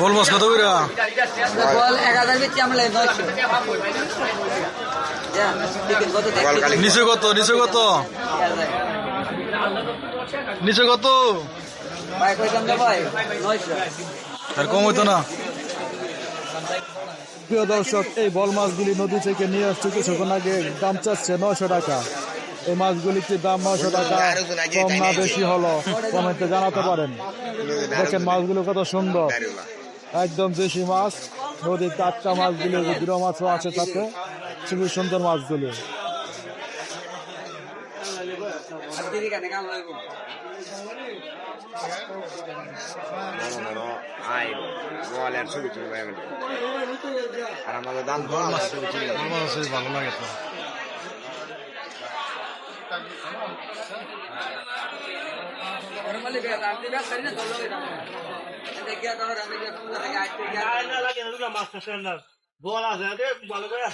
বল মাছ কত করে বল এক হাজার বেচি আমরা নয়শো যা, টিকিট কত? দেখছি? নিচে কত নিচে কত? নিচে কত? ভাই কইতাম ভাই নয়শো। আর কম হইতো না। প্রিয় দর্শক এই বল মাছগুলি নদী থেকে নিয়ে আসছে কিছুক্ষণ আগে। দাম চাচ্ছে নশো টাকা। এই মাছগুলির কি দাম নশো টাকা কম না বেশি হলো। কমেন্টে জানাতে পারেন। দেখেন মাছগুলো কত সুন্দর। একদম দেশি মাছ নদীর টাটকা মাছগুলি গুড়ো মাছও আছে তাতে। খুবই সুন্দর মাছগুলি। আর আমাদের দাম ভালো লাগে তো। মাছ বল আছে ভালো করে